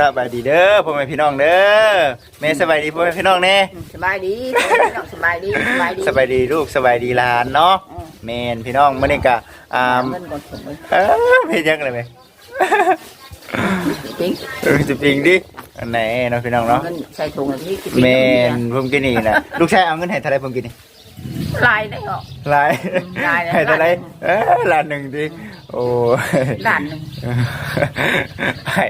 สบายดีเด้อพ่อแม่พี่น้องเด้อแม่สบายดีพ่อแม่พี่น้องแน่สบายดีพี่น้องสบายดีสบายดีสบายดีลูกสบายดีหลานเนาะอืมแม่นพี่น้องมื้อนี้ก็อ่าเงินก่อนผมเอ้อเฮ็ดยังเลยแม่จริงเออจะปิงดิอันไหนเนาะพี่น้องเนาะเงินใส่ถุงอันนี้แม่นผมกินนี่นะลูกชายเอาเงินให้เท่าไหร่ผมกินนี่ ลายได้เหรอหลายหลายนะให้เท่าไหร่เอ้อล้านหนึงดิโอ้ล้านหนึ่ง ให้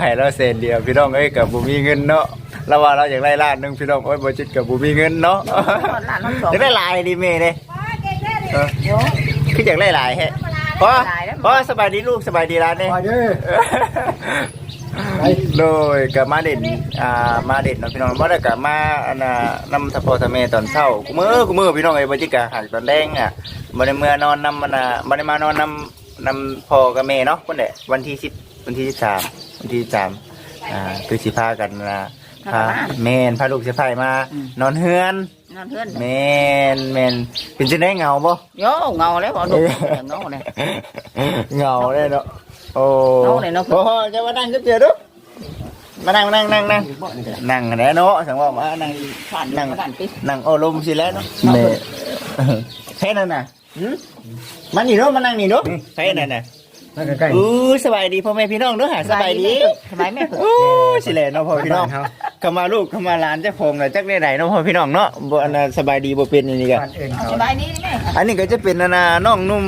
ให้เราเซนเดียวพี่น้องเอ้ยกับบุมีเงินเนาะเราว่าเราอยากได้ล้านหนึงพี่น้องโอ้ยบ่จิตกับบุมีเงินเนาะล้านละสองอยากได้หลายดิเมย์เด้เออโยคืออยากได้หลายแฮะพอหลายแล้วพอสบายดีลูกสบายดีร้านนี่ไปเด้อ โดยกับมาเด่นอ่ามาเด่นเนาะพี่น้องบ่ได้กับมาอันน่ะนำทพอทะเมตอนเช้ากูมือกูมือพี่น้องเอ้ยบ่จิกะหักตอนแดงอะบ่ได้เมื่อนอนนำมันน่ะบ่ได้มานอนนำนำพ่อกับแม่เนาะพุ่นแหละวันที่10วันที่13วันที่13อ่าคือสิพากันนะพาแม่นพาลูกสิพายมานอนเฮือนนอนเพื่อนแม่นแม่นเป็นจังได๋เหงาบ่โยเงาแล้วบอกดูเงาเลยเหงาเลยเนาะโอ้เหงาเลยเนาะโอ้จะมานั่งก็เจอดู มานั่งนั่งนั่งนั่งนั่งแล้วเนาะสังว่ามานั่งผ่านนั่งผ่านปีนั่งโอลมสิแล้วเนาะแม่แค่นั้นน่ะหืมมานี่เนาะมานั่งนี่เนาะแค่นั้นน่ะนั่งใกล้อู้สบายดีพ่อแม่พี่น้องเนาะหาสบายดีสบายแม่โอ้สิแหละเนาะพ่อพี่น้องเข้ามาลูกเข้ามาหลานเจ้าพงน่ะจักได้ไหนเนาะพ่อพี่น้องเนาะบ่อันน่ะสบายดีบ่เป็นอันนี่ๆก็บ้านเองเขาสบายดีแม่อันนี้ก็จะเป็นอันน่ะน้องนุ่ม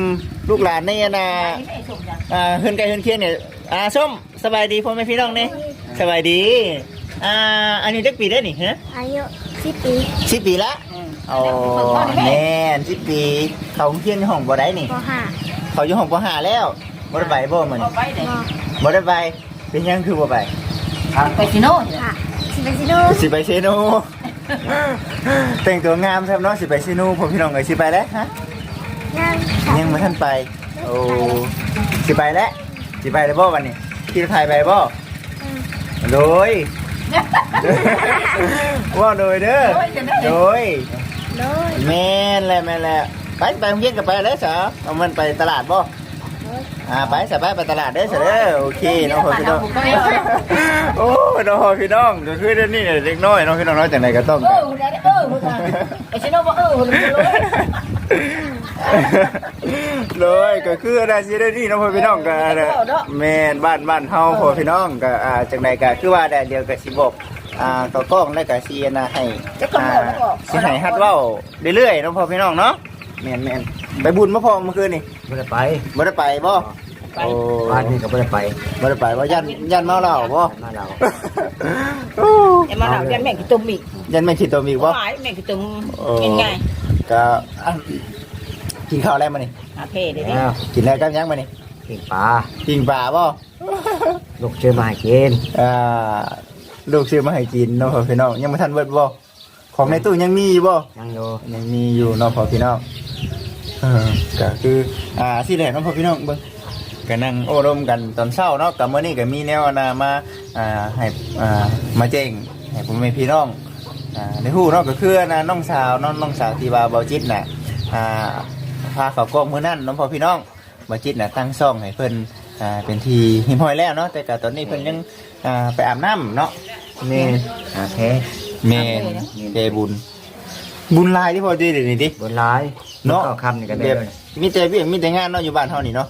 ลูกหลานในอันน่ะแม่ส่งยังอ่าเฮือนไกลเฮือนเคียงเนี่ยอ่าส้มสบายดีพ่อแม่พี่น้องเนี่ย สบายดี อ่าอันนี้จักปีได้นี่ฮะอายุสิบปีสิบปีละโอ้แม่นสิบปี เขาเคียนห้องบ่ได้นี่ ปห้าเขาอยู่ห้องปห้าแล้วบ่ได้ไปบ่มันเอาไปเลยมบ่ได้ไปเป็นหยังคือบ่ไปไปซิโน่ค่ะสิบสิโนสิไปเซโนแต่งตัวงามครับเนาะสิไปเซโนพ่อพี่น้องเอ้ยสิไปแล้วฮะ นั่งยังบ่ทันไป โอ้สิไปแล้วสิไปแล้วบ่วันนี้ขี่รถไทยไปบ่ โดย ว่าโดยเด้อโดยโดยแม่นแหละแม่นแหละไปไปโรงเรียนกับไปเลยสาวเอามันไปตลาดบ่ อ่าไปสบายไปตลาดเด้อเสยเด้อโอเคน้องพ่อพี่น้องโอ้น้องพ่อพี่น้องก็คือเดี๋ยวนี้เนี่ยเด็กน้อยน้องพี่น้องน้อยจากไหนก็ต้องเอกันอได้เออไอซิโน่บอกเออเลยเลยก็คือได้สิได้นี่น้องพ่อพี่น้องก็อ่าแม่นบ้านบ้านเฮาพ่อพี่น้องก็อ่าจากไหนก็คือว่าได้เดียวก็สิบอกอ่าต่อกล้องแล้วก็สินะให้จะกำอ่าหนดแล้วบอกสิให้ฮัดเว้าเรื่อยๆน้องพ่อพี่น้องเนาะแม่นแม่น ไปบุญมาพอเมื่อคืนนี่ไม่ได้ไปบ่ได้ไปบ่โอ้บ้านนี้ก็ไม่ได้ไปบ่ได้ไปว่ายันยันเมาเหล้าบ่มาเราโอ้ไอ้มาหลับยันแม่งกิตุ่มอีกยันไม่คิดตัวมีบ่หายแม่งกิตุ่มโอ้ยังไงก็อันกินข้าวแล้วมานี่อาเพเดี๋ยวนี้แล้วกินแล้วกับยังมานี่กินปลากินปลาบ่ ลูกชื่อมาให้กินอ่าลูกซื้อมาให้กินเนาะพ่อพี่น้องยังบ่ทันเบิดบ่ของในตู้ยังมีอยู่บ่ยังอยู่ยังมีอยู่เนาะพ่อพี่น้องเออก็คืออ่าสิแหละเนาะพ่อพี่น้องเบิ่งก็นั่งโอ้รมกันตอนเช้าเนาะกับมื้อนี้ก็มีแนวนามาอ่าให้อ่ามาแจ้งให้ผมแม่พี่น้องอ่าในฮู้เนาะก็คือนะน้องสาวน้องน้องสาวที่ว่าเบาจิตน่ะอ่าพาเขากล้องมื้อนั้นเน้องพ่อพี่น้องเบาจิตน่ะตั้งซ่องให้เพิ่นอ่าเป็นทีหิมห้อยแล้วเนาะแต่ก็ตอนนี้เพิ่นยังอ่าไปอาบน้ำเนาะนี่โอเคแม่นเดบุญ บุญหลายที่พอดีเดี๋ยวนี้ดิบนร้าย เนาะก็คำนี่ก็ได้แบบเลยมีแต่เวียงมีแต่งานเนาะอยู่บ้านเฮานี่เนาะ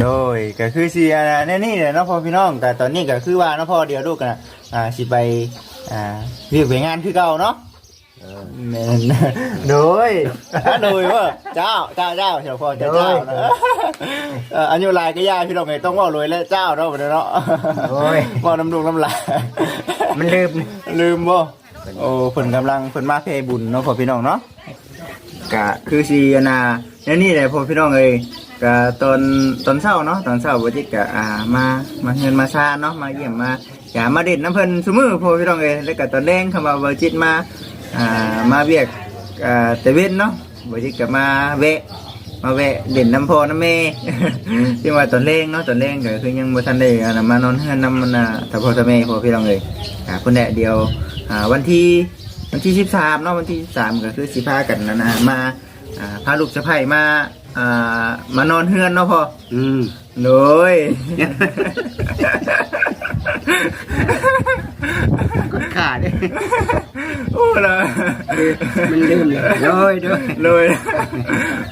โดยก็คือสิอ่าแน่นี่แหละเนาะพ่อพี่น้องแต่ตอนนี้ก็คือว่าเนาะพ่อเดียวลูกกันน่ะอ่าสิไปอ่าเรียกไปงานคือเก่าเนาะเออ แม่นโดยโดยว่าเจ้าเจ้าเจ้าเจ้าพ่อเจ้าเจ้านะเอ่ออายุหลายก็ยากพี่น้องไงต้องว่าเลยและเจ้าเนาะบ่ได้เนาะโอ้ยว่าน้ำดุงน้ำลาย มันลืม ลืมบ่ โอ้เพิ่นกำลังเพิ่นมาเพบุญเนาะพ่อพี่น้องเนาะ กะคือสิอันน่ะแล้วนี่แหละพ่อพี่น้องเอ้ยกะตอนตอนเช้าเนาะตอนเช้าบ่จิตกะอ่ามามาเงินมาซาเนาะมาเยี่ยมมาอย่ามาเด็ดน้ำเพิ่นซุมือพ่อพี่น้องเอ้ยแล้วก็ตอนแรงคำว่าบ่จิตมาอ่ามาเวียกอ่าแต่เวนเนาะบ่จิตกะมาแวะมาแวะเด่นน้ำพอน้ำเมที่ว่าตอนเล่งเนาะตอนเล่งก็คือยังบ่ทันได้อันนั้นมานอนเฮือนน้ำมันน่ะถ้าพอตะเมพอพี่น้องเอ้ยอ่าเพิ่นแดะเดียวอ่าวันที่ วันที่13เนาะวันที่13ก็คือสิพากันนั่นนะมาอ่าพาลูกสะใภ้มาอ่ามานอนเฮือนเนาะพ่ออืมโดยโอ้ละมันลืมเลยโดยโดยเลย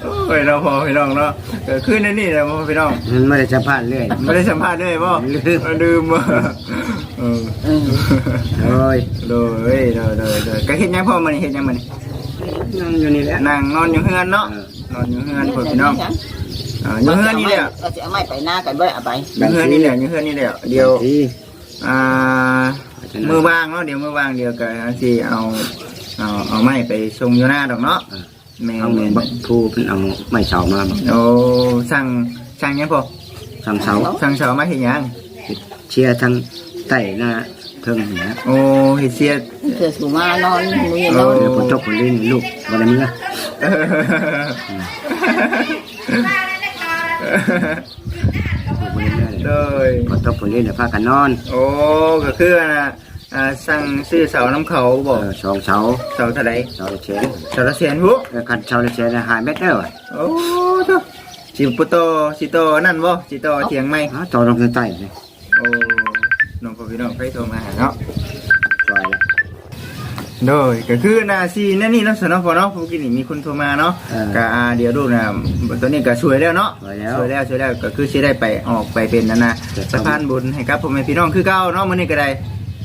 โอ้ยเราพอพี่น้องเนาะเกิดขึ้นในนี่แหละพ่อพี่น้องมันไม่ได้สัมภาษณ์เรื่อยไม่ได้สัมภาษณ์ด้วยป่ะลืมลืมว่ะเออ โดยโดยโดยโดยโดยก็เห็นยังพ่อมันเห็นยังมันนั่งอยู่นี่แหละนั่งนอนอยู่เฮือนเนาะนอนอยู่เฮือนพ่อพี่น้องอ่าอยู่เฮือนนี่แหละเราจะเอาไม้ไปหน้ากันบ่ได้เอาไปอยู่เฮือนนี่แหละอยู่เฮือนนี่แหละเดี๋ยวที่อ่ามือวางเนาะเดี๋ยวมือวางเดี๋ยวก็สิเอาเอาเอาไม้ไปส่งอยู่หน้าดอกเนาะแม่เอาแม่บักผู้เป็นเอาไม้เสามาบอกโอ้สั่งสั่งยังพ่อทำเสาสั่งเสามาเห็นยังเชียร์ทั้งใต้หน้าเทิงเหนือโอ้เฮ็ดเสียเธอสูมานอนมือโอ้นอนเดี๋ยวผมจบคนเล่นลูกบารมีละลูกบารมีละโดยพอจบคนเล่นเดี๋ยวพากันนอนโอ้ก็คืออ่าอ่าสั่งซื้อเสาน้ำเขาเอบอกอสองเสาเสาเท่าไหรเสาละเชนเสาละแสนหุเออคันเสาละเชนหายเม็ดเด้อว่ะโอ้เจ้าสิปุโตสิโตนั่นบ่สิโตเถียงไหมอ๋อต่อลงใต้เลยโอ้ น้องพ่อพี่น้องไปโทรมาหาเนาะซอยละโดยก็คือนาซีนั่นนี่เนาะสนอพอเนาะเมื่อกี้นี่มีคนโทรมาเนาะก็อ่าเดี๋ยวดูนะตอนนี้ก็ช่วยแล้วเนาะ ซอยแล้ว ช่วยแล้วช่วยแล้วก็คือสิได้ไปออกไปเป็นนั่นนะสะพานบุญให้กับพ่อแม่พี่น้องคือเก่าเนาะมื้อนี้ก็ได้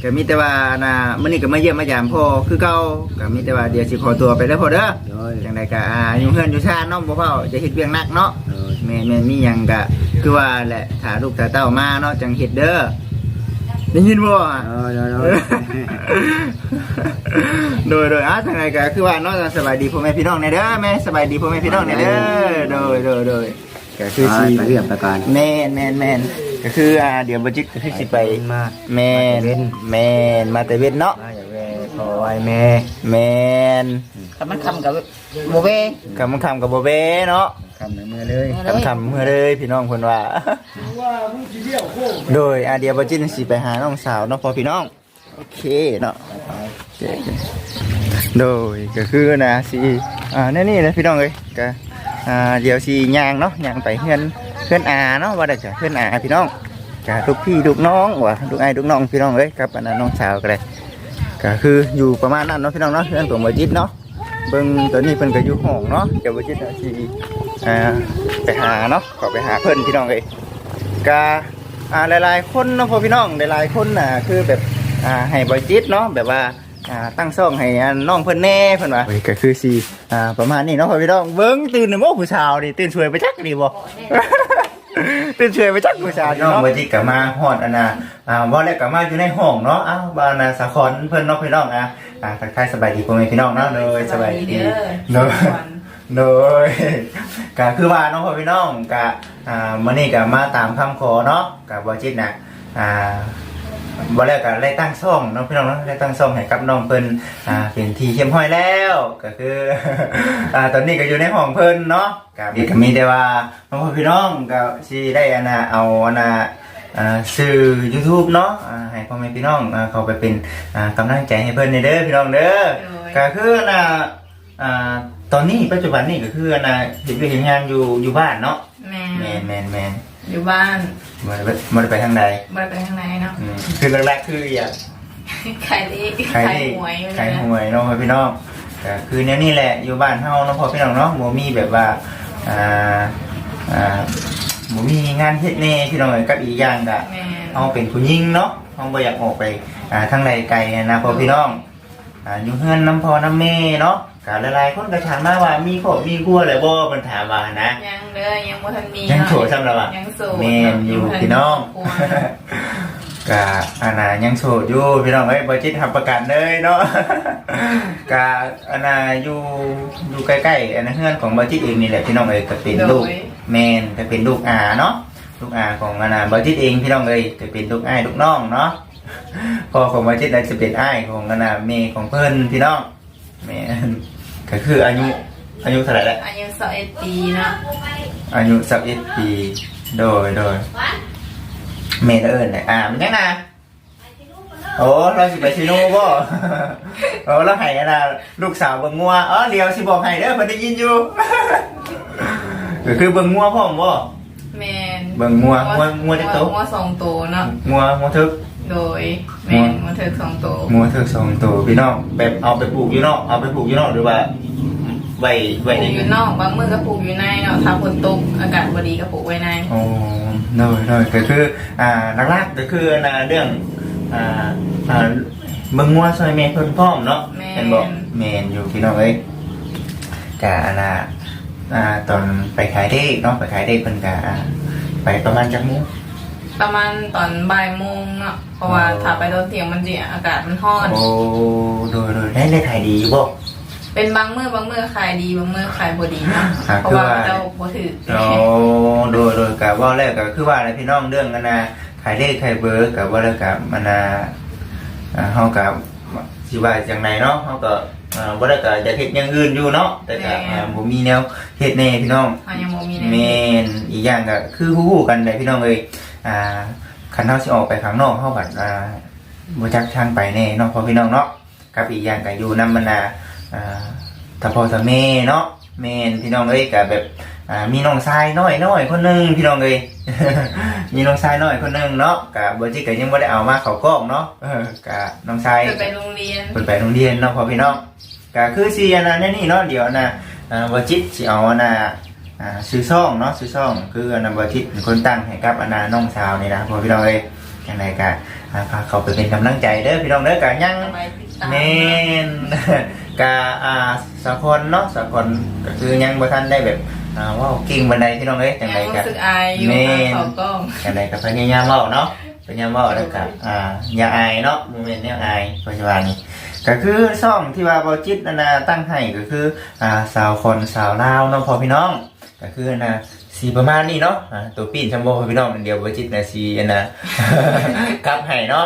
ก็มีแต่ว่านะมื้อนี้ก็มาเยี่ยมมายามพ่อคือเก่าก็มีแต่ว่าเดี๋ยวสิขอตัวไปแล้วพ่อเด้อโดยจังไดก็อ่าอยู่เฮือนอยู่ชาติเนาะบ่เฝ้าจะเฮ็ดเวียงหนักเนาะโดยแม่แม่มีหยังก็คือว่าแหละถ้าลูกถ้าเต้ามาเนาะจังเฮ็ดเด้อ ได้ยินบ่อะโดยโดยโดยโดยโดยอะทางไหนก็คือว่าเนาะสบายดีพ่อแม่พี่น้องในเด้อแม่สบายดีพ่อแม่พี่น้องในเด้อโดยโดยโดยก็คือสิไปเรียบประการแม่นแม่นแม่นก็คืออ่าเดี๋ยวบัจิตก็คือสิไปมาแม่นแม่นมาแต่เว้นเนาะมาอย่าแวขอไว้แม่แม่นกับมันคำกับโบเบ้คำมันคำกับบ่เบ้เนาะ คำในมือเลยคำคำเมื่อเลยพี่น้องเพิ่นว่า โดยอาเดียวบัจิตสิไปหาน้องสาวเนาะพอพี่น้อง โอเคเนาะโอเคโดยก็คือนะสิอ่าแนี่นี่นะพี่น้องเอ้ยก็อ่าเดี๋ยวสิย่างเนาะย่างไปเพื่อนเพื่อนอาเนาะว่าได้จ้ะเพื่อนอาพี่น้องก็ลูกพี่ลูกน้องว่ะลูกไอ้ลูกน้องพี่น้องเอ้ยกับอันนั้นน้องสาวก็ได้ก็คืออยู่ประมาณนั้นเนาะพี่น้องเนาะเพื่อนของบจิตเนาะเบิ่งตอนนี้เพิ่นก็อยู่ห้องเนาะเดี๋ยวบจิตน่ะสิ อ่าไปหาเนาะก็ไปหาเพิ่อนพี่น้องเอ้ยก็อ่าหลาย ๆ คนเนาะพ่อพี่น้องหลายๆคนน่ะคือแบบอ่าให้บจิตเนาะแบบว่าอ่าตั้งซ่องให้อันน้องเพิ่นแน่เพิ่นว่าก็คือสิอ่าประมาณนี้เนาะพ่อพี่น้องเบิ่งตื่นน่ะบ่ผู้สาวนี่ตื่นช่วยไปจักนี่บ่ตื่นช่วยไปจักผู้สาวน้องบ่จิกลับมาฮอดอันนะอ่าบ่แล้วก็มาอยู่ในห้องเนาะอ้าวบ้านน่ะสะคอนเพิ่อนเนาะพี่น้องอะอ่าทักทายสบายดีพ่อแม่พี่น้องเนาะโดยสบายดีโดย โดยก็คือว่าน้องพ่อพี่น้องก็อ่ามื้อนี้ก็มาตามคำขอเนาะก็บ่จิตน่ะอ่าบ่แล้วก็ได้ตั้งซ่องเน้องพี่น้องเนาะได้ตั้งซ่องให้กับน้องเพิ่นอ่าเป็นทีเข้มห้อยแล้วก็คืออ่าตอนนี้ก็อยู่ในห้องเพิ่นเนาะก็มีก็มีแต่ว่าน้องพ่อพี่น้องก็สิได้อันน่ะเอาอันน่ะอ่าสื่อ YouTube เนาะอ่าให้พ่อแม่พี่น้องอ่าเข้าไปเป็นอ่ากำลังใจให้เพิ่นเด้อพี่น้องเด้อก็คืออันน่ะอ่า ตอนนี้ปัจจุบันนี่ก็คืออันน่ะเฮ็ดเวียกเฮ็ดงานอยู่อยู่บ้านเนาะแม่แม่นแม่นแม่นอยู่บ้านบ่ได้ไปบ่ได้ไปทางใดบ่ได้ไปข้างในเนาะอืมคือแรกๆคืออยากขายเลขขายขายเลขหวยขายหวยเนาะพี่น้องก็คือเนี้ยนี่แหละอยู่บ้านเฮาเนาะพ่อพี่น้องเนาะบ่มีแบบว่าอ่าอ่าบ่มีงานเฮ็ดแน่พี่น้องเอ้ยกับอีกอย่างก็แม่เอาเป็นผู้หญิงเนาะเฮาบ่อยากออกไปอ่าทางใดไกลนะพ่อพี่น้องอ่าอยู่เฮือนน้ำพ่อน้ำแม่เนาะ ก็หลายๆคนก็ถามมาว่ามีครอบมีครัวแล้วบ่เพิ่นถามว่านะ ยังเด้อยังบ่ทันมียังโสดซ้ำแล้วอะยังโสดแม่นอยู่งบ่ทัพี่น้องมีครอบครัวกะอันน่ะยังโสดอยู่พี่น้องเอ้ยบ่จิตทำประกันเลยเนาะกะอันน่ะอยู่อยู่ใกล้ๆอันนั้นเฮือนของบ่จิตเองนี่แหละพี่น้องเอ้ยก็เป็นลูกแม่นก็เป็นลูกอาเนาะลูกอาของอันน่ะบ่จิตเองพี่น้องเอ้ยก็เป็นลูกอ้ายลูกน้องเนาะพ่อของบ่จิตน่ะจะเป็นอ้ายของอันน่ะแม่ของเพิ่นพี่น้องแม่น ก็คืออายุอายุเท่าไหร่แล้วอายุ21ปีเนาะอายุสักเอ็ดปี โดยโดยเมนเอิญเลยอ่ามันยังนะโอ้เราสิไปชิโน่บ่โอ้เราให้อะนะลูกสาวเบิ่งงัวอ๋อเดี๋ยวสิบอกให้เด้อเพิ่นได้ยินอยู่ก็คือเบิ่งงัวพ่อมบ่แม่นเบิ่งงัวงัวงัวจักโตงัวสองโตเนาะงัวงัวทึกโดโดยแม่นมันเถิกสองตัวงัวเถิกสองตัวพี่น้องแบบเอาไปปลูกอยู่นอกเอาไปปลูกอยู่นอกหรือว่า ไว้ปไว้ลูในกอยู่นอกบางมื้อก็ปลูกอยู่ในเนาะถ้าฝนตกอากาศบ่ดีก็ปลูกไว้ในโอ้น้อยน้อยก็คืออ่าหลักๆก็คือนะเรื่องอ่าอ่าเบิ่งงัวซอยแม่เพิ่นพร้อมเนาะเห็นบอกแม่นอยู่พี่น้องเอ้ยกะอันน่ะอ่าตอนไปขายเด็กเนาะไปขายเด็กเพิ่นกะอ่าไปประมาณจักโมง ประมาณตอนบ่ายโมงเนาะเพราะว่าอ๋อ ถ้าไปตอนเที่ยงมันสิอากาศมันร้อน โอ้โดยโดยได้ได้ขายดีอยู่บ่ เป็นบางมื้อบางมื้อขายดีบางมื้อขายบ่ดีเนาะอ่าเพราะว่าคือว่าเจ้าบ่ถือโอ้โดยโดยกับว่าแรกก็คือว่าอะไรพี่น้องเรื่องกันนะขายเลขขายเบอร์กับว่าแล้วกับมันนะอ่าเฮากับสิว่าจังไดเนาะเฮาก็อ่าบ่ได้ก็จะเฮ็ดอย่างอื่นอยู่เนาะแต่ก็อ่าบ่มีแนวเฮ็ดแน่พี่น้อง เฮายังบ่มีแม่นอีกอย่างก็คือฮู้ๆกันเลยพี่น้องเอ้ยอ่าคันเฮาสิออกไปข้างนอกเฮาบัดอ่าบ่จักทางไปแน่เนาะพ่อพี่น้องเนาะกับอีกอย่างก็อยู่นำมันน่ะ อ่าถ้าพ่อถ้าแม่เนาะแม่นพี่น้องเอ้ยก็แบบอ่ามีน้องชายน้อยน้อยคนหนึงพี่น้องเอ้ยมีน้องชายน้อยคนหนึงเนาะกะบ่จิก็ยังบ่ได้เอามาเข้ากล้องเนาะเออกะน้องชายเพิ่นไปโรงเรียนเพิ่นไปโรงเรียนเนาะพ่อพี่น้องก็คือสิอันนั้นนี่เนาะเดี๋ยวนะอ่าบ่จิตสิเอาอันน่ะอ่าซื้อซ่องเนาะซื้อซ่องคืออันนั้นบ่จิตเป็นคนตั้งให้กับอันน่ะน้องสาวนี่นะพ่อพี่น้องเอ้ยจังไดก็อ่าพาเขาไปเป็นกำลังใจเด้อพี่น้องเด้อก็ยังไปติดตามแม่น กาอ่าสะคนเนาะสะคนก็คือยังบ่ทันได้แบบอ่าเว่าเก่งบันไดพี่น้องเอ้ยจังไดยังก็รู้สึกอายอยู่แม่ทางเขากล้องจังไดก็พยายามเว้าเนาะพยายามเว้าแล้วก็อ่าอย่าอายเนาะบ่แม่นแนวอายปัจจุบันนี้ก็คือช่องที่ว่าบ่จิตนานาตั้งให้ก็คืออ่าสาวคนสาวลาวเนาะพ่อพี่น้อง ก็คือนะสีประมาณนี้เนาะอ่าตัวปีนชัมโบพ่อพี่น้องเดียวบ่จิตนะสีอันนะกลับให้เนาะ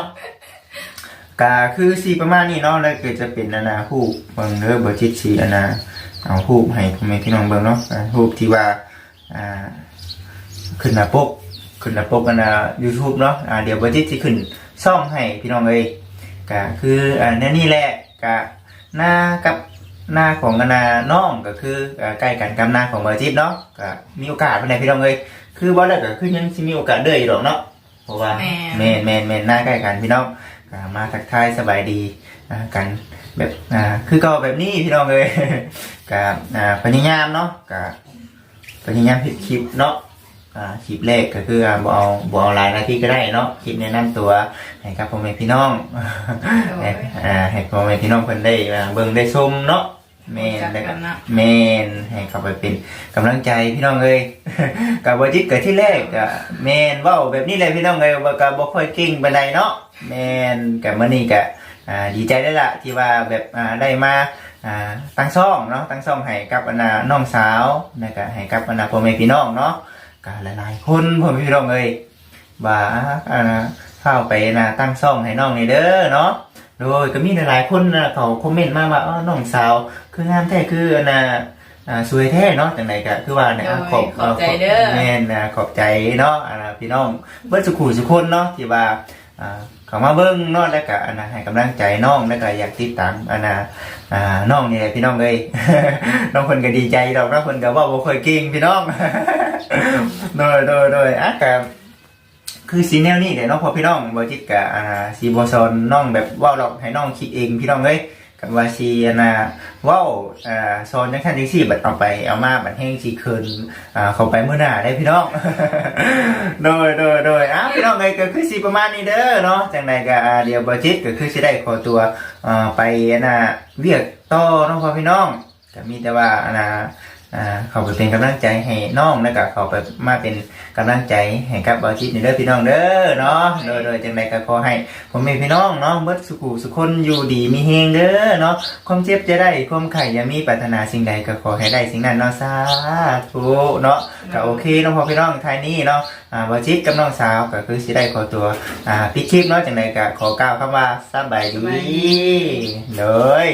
ก็คือสีประมาณนี้เนาะแล้วก็จะเป็นอนาฮูปเบิ่งเด้อบ่จิตสีอนาเอาฮูปให้พ่อแม่พี่น้องเบิ่งเนาะอ่าฮูปที่ว่าอ่าขึ้นหน้าปกขึ้นหน้าปกกันนะ YouTube เนาะอ่าเดี๋ยวบ่จิตสิขึ้นช่องให้พี่น้องเอ้ยก็คืออ่าแน่นี่แหละก็หน้ากับหน้าของกันนาน้องก็คืออ่าใกล้กันกับหน้าของบ่จิตเนาะก็มีโอกาสเพิ่นได้พี่น้องเอ้ยคือบ่ได้ก็คือยังสิมีโอกาสเด้ออยู่ดอกเนาะเพราะว่าแม่นแม่นแม่นแม่นหน้าใกล้กันพี่น้อง มาทักทายสบายดีนะกันแบบอ่าคือก็แบบนี้พี่น้องเลยกับอ่าพยายามเนาะกับพยายามผิดคลิปเนาะอ่าคลิปแรกก็คือบ่เอาบ่เอาหลายนาทีก็ได้เนาะคลิปแนะนำตัวให้กับพ่อแม่พี่น้องให้อ่าให้พ่อแม่พี่น้องเพิ่นได้อ่าเบิ่งได้ชมเนาะ แม่นจักแล้วก็กันนะแม่นให้เขาไปเป็นกำลังใจพี่น้องเลยกับบจิตเกิดที่แรกกับแมนเว่าแบบนี้เลยพี่น้องเลยว่ากับบ่ค่อยเก่งปานใดเนาะแมนกับมื้อนี้ก็อ่าดีใจได้ละที่ว่าแบบอ่าได้มาอ่าตั้งซ่องเนาะตั้งซ่องให้กับอันน่ะน้องสาวแล้วก็ให้กับอันน่ะพ่อแม่พี่น้องเนาะก็หลายๆคนพ่อแม่พี่น้องเลยว่าอ่าเข้าไปนะตั้งซ่องให้น้องนี่เด้อเนาะ โดยก็มีหลายๆคนนะเขาคอมเมนต์มาว่าอ๋อน้องสาว คืองามแท้คืออันน่ะอ่าสวยแท้เนาะจังไดก็คือว่าเนี่ยอะขอบขอบใจเด้อแม่นนะขอบใจเนาะอ่าพี่น้องเบิ้สุขุสุคนเนาะที่ว่าอ่าเขามาเบิ้งเนาะแล้วก็อันน่ะให้กำลังใจน้องแล้วก็อยากติดตามอันน่ะอ่าน้องนี่แหละพี่น้องเอ้ยน้องเพิ่นก็ดีใจดอกเนาะเพิ่นก็เว่าบ่ค่อยเก่งพี่น้องโดยโดยโดยอะก็ คือสีแนวนี้เดี๋ยวน้องพอพี่น้องบ่จิตกะอ่าสีบ่ซอนน้องแบบว้าดอกให้น้องคิดเองพี่น้องเอ้ยกับว่าสีอันน่ะเว้าอ่าซอนจังซั่นจังซี่บัดเอาไปเอามาบัดแห้งสิคืนอ่าเขาไปเมื้อหน้าได้พี่น้อง โดยโดยโดยอ้าวพี่น้องไงก็คือสิประมาณนี้เด้อเนาะจังใดก็อ่าเดี๋ยวบอจิตก็คือสิได้ขอตัวอ่าไปอันน่ะเวียกต่อน้องพอพี่น้องก็มีแต่ว่าอันน่ะ อ่าเขาไปเป็นกำลังใจให้น้องแล้วก็เขาไปมาเป็นกำลังใจให้กับบอจิตนี่เด้อพี่น้องเด้อเนาะโดยโดยจังใดก็ขอให้ผมมีพี่น้องเนาะเบิดสุขุสุขคนอยู่ดีมีเฮงเด้อเนาะความเจ็บจะได้ความไข่อย่ามีปรารถนาสิ่งใดก็ขอให้ได้สิ่งนั้นเนาะสาธุเนาะก็โอเคน้องพ่อพี่น้องท้ายนี้เนาะอ่าบอจิตกับน้องสาวก็คือสิได้ขอตัวอ่าปิดคลิปเนาะจังไดก็ขอกล่าวคำว่าสบายดีเลย